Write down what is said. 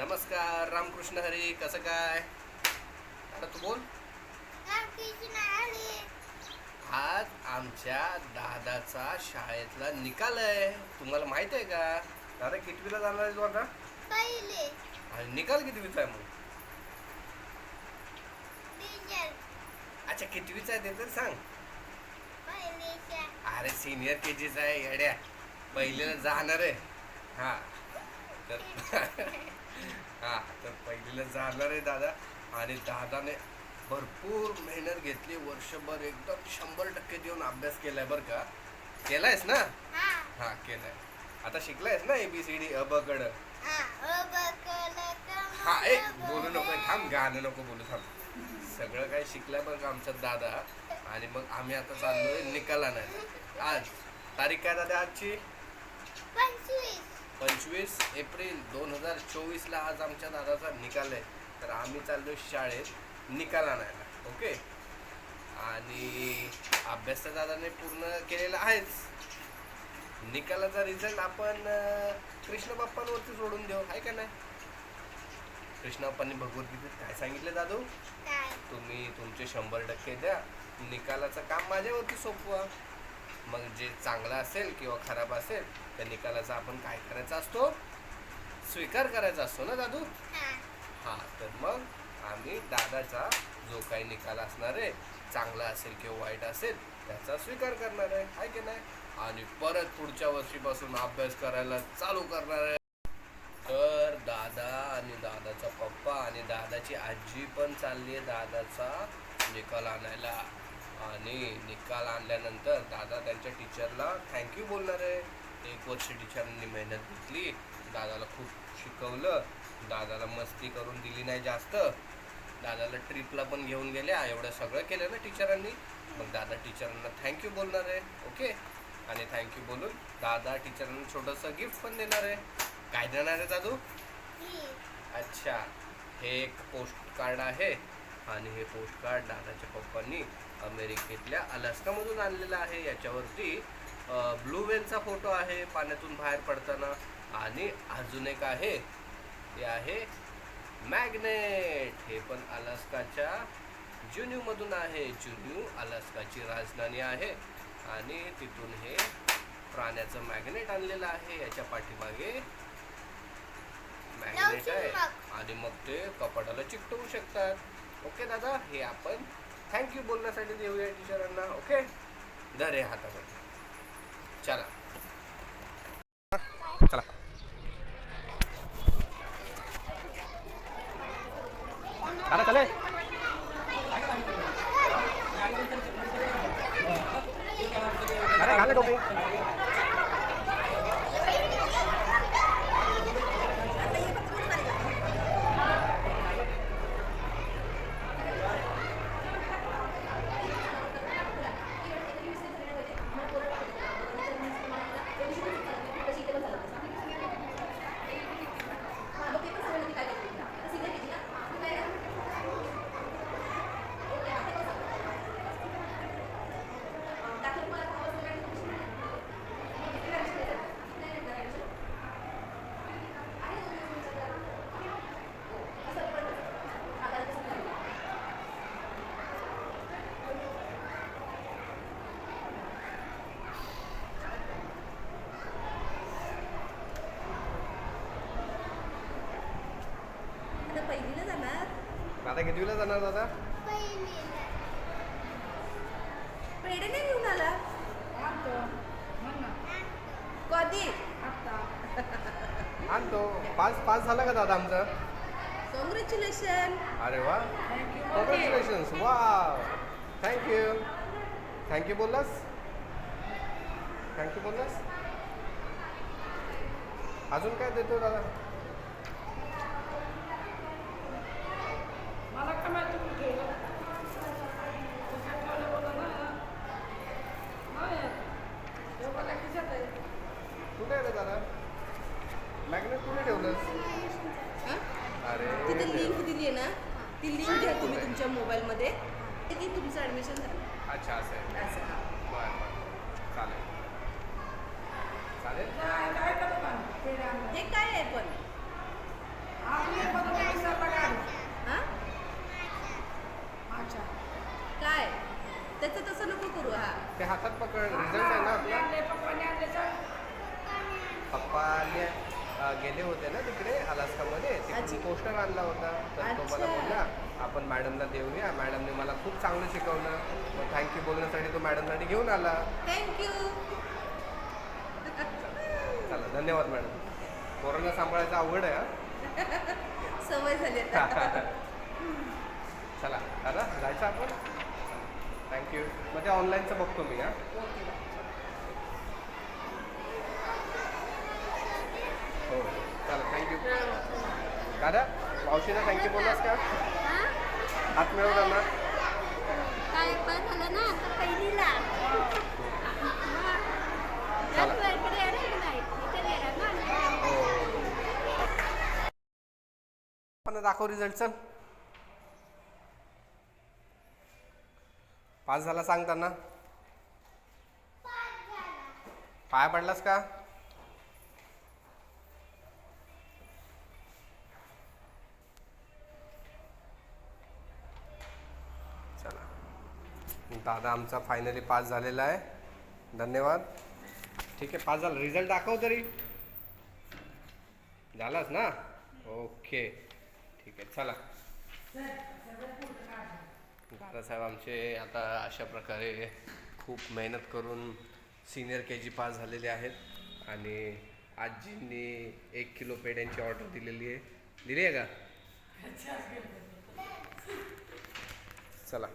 नमस्कार रामकृष्ण हरी कसं काय? आता तू बोल. आज आमच्या दादाचा शाळेतला निकाल आहे. तुम्हाला माहीत आहे का? दादा कितवीला जाणार आहे तू आता? पहिले. आणि निकाल कितवीचा आहे मग? अच्छा कितवीचा आहे ते तर सांग. अरे सिनियर के जीचा आहे येड्या. पहिलीला जाणार आहे. हा. तर हा तर पहिलीला जाणार आहे दादा. आणि दादाने भरपूर मेहनत घेतली. वर्षभर एकदम शंभर टक्के देऊन अभ्यास केलाय बरं का? केलायस ना? हा. हा केलाय. आता शिकलायस ना एबीसीडी अबकड हा हा एक बोलू नको थांब गाणं नको बोलू थांब. सगळं काही शिकलाय बरं का आमचा दादा? आणि मग आम्ही आता चाललोय निकाला नाही आज तारीख काय दादा आजची? पंचवीस एप्रिल दोन हजार चोवीसला आज आमच्या दादाचा निकाल आहे. तर आम्ही चाललोय शाळेत निकाल आणायला ओके? आणि अभ्यास तर दादाने पूर्ण केलेला आहेच. निकालाचा रिझल्ट आपण कृष्ण बाप्पांवरती सोडून देऊ आहे का नाही? कृष्ण बाप्पांनी भगवद्गीतेत काय सांगितलं दादू? तुम्ही तुमचे शंभर टक्के द्या. निकालाचं काम माझ्यावरती सोपवा. मग जे चांगलं असेल किंवा खराब असेल त्या निकालाचा आपण काय करायचा असतो? स्वीकार करायचा असतो ना दादू? हा. तर मग आम्ही दादाचा जो काही निकाल असणार आहे चांगला असेल किंवा वाईट असेल त्याचा स्वीकार करणार आहे. आहे की नाही? आणि परत पुढच्या वर्षीपासून अभ्यास करायला चालू करणार आहे. तर दादा आणि दादाचा पप्पा आणि दादाची आजी पण चालली आहे दादाचा निकाल आणायला. आणि निकाल आणल्यानंतर दादा त्यांच्या टीचरला थँक्यू बोलणार आहे. एक वर्ष टीचरांनी मेहनत घेतली. दादाला खूप शिकवलं. दादाला मस्ती करून दिली नाही जास्त. दादाला ट्रिपला पण घेऊन गेल्या. एवढं सगळं केलं ना टीचरांनी मग दादा टीचरांना थँक्यू बोलणार आहे. ओके? आणि थँक्यू बोलून दादा टीचरांना छोटंसं गिफ्ट पण देणार आहे. काय देणार आहे दादू? अच्छा. हे एक पोस्ट कार्ड आहे. आणि हे पोस्ट कार्ड दादाच्या पप्पांनी अमेरिकेतल्या अलास्कामधून आणलेलं आहे. याच्यावरती ब्लू वेलचा फोटो आहे पाण्यातून बाहेर पडताना. आणि अजून एक आहे ते आहे मॅग्नेट. हे पण अलास्काच्या जुन्यूमधून आहे. जुन्यू अलास्काची राजधानी आहे. आणि तिथून हे प्राण्याचं मॅग्नेट आणलेलं आहे. याच्या पाठीमागे मॅग्नेट आहे. आणि मग ते कपाटाला चिकटवू शकतात. ओके दादा हे आपण थँक्यू बोलण्यासाठी देऊया टीचरांना ओके? दर हे हातामध्ये. चला. चला. चला चले. अरे घाल टोपी. दादा कितवीला जाणार दादा? पेढे नाही घेऊन आला? कधी? आणतो. पास पास झाला का दादा आमचा? कॉंग्रॅच्युलेशन अरे वा. कॉंग्रॅच्युलेशन्स वा थँक्यू थँक्यू बोललास थँक्यू बोललास अजून काय देतो दादा? बोलवलंस तिथे लिंक दिली आहे ना? ती लिंक घ्या तुम्ही तुमच्या मोबाईलमध्ये की तुमचं ॲडमिशन झालं. अच्छा असं असं हां. बरं बरं. चालेल. चालेल? हे काय आहे पण? काय? त्याचं तसं नको करू हा. ते हातात पकड. रिझल्ट आहे ना पप्पा आले गेले होते ना तिकडे अलास्कामध्ये. अच्छा. पोस्टर आणला होता. तर तो मला. बोलला आपण मॅडमला देऊया. मॅडमने मला खूप चांगलं शिकवलं. मग थँक्यू बोलण्यासाठी तो मॅडमसाठी घेऊन आला. थँक्यू चला धन्यवाद मॅडम. कोरोना सांभाळायचं अवघड आहे हा. सवय झाली चला दादा जायचं आपण? थँक्यू मग ते ऑनलाईनचं बघतो मी हा. हो चला थँक्यू दादा मावशीला थँक्यू बोललास का? हात मिळवला ना? काय पण झालं ना आता पहिलीला. पण दाखव रिझल्ट चल पास झाला सांग त्यांना पाया पडलास का? दादा आमचा फायनली पास झालेला आहे. धन्यवाद. ठीक आहे पास झाला. रिझल्ट दाखव तरी. झालाच ना? ओके ठीक आहे चला. दादासाहेब आमचे आता अशा प्रकारे खूप मेहनत करून सिनियर के जी पास झालेले आहेत. आणि आजींनी एक किलो पेड्यांची ऑर्डर दिलेली आहे. दिली आहे का? चला.